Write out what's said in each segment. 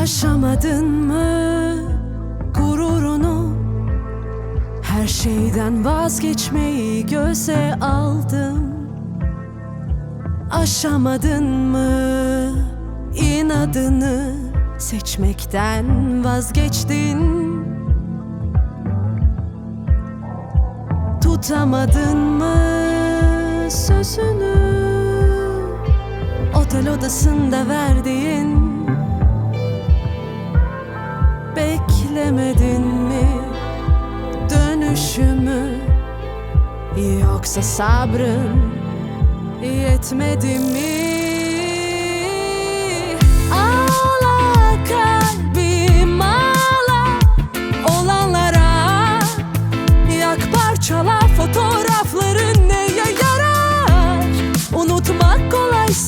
Aşamadın mı gururunu? Her şeyden vazgeçmeyi göze aldım Aşamadın mı inadını? Seçmekten vazgeçtin. Tutamadın mı sözünü? Otel odasında verdiğin Beklemedin mi? Dönüşümü? Yoksa sabrın yetmedi mi?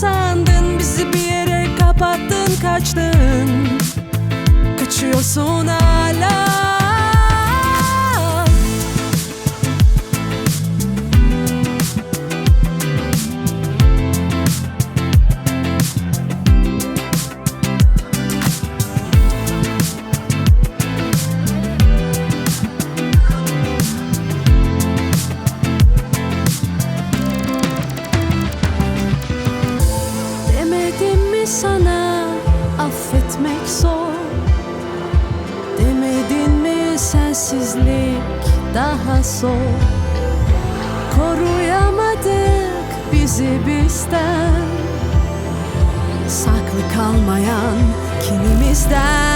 Sandın. Bizi bir yere kapattın kaçtın. Kaçıyorsun hala sana affetmek zor. Demedin mi sensizlik daha zor? Koruyamadık bizi bizden. Saklı kalmayan kinimizden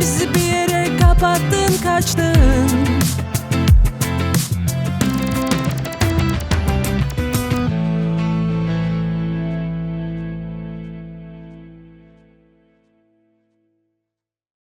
Bizi bir yere kapattın kaçtın.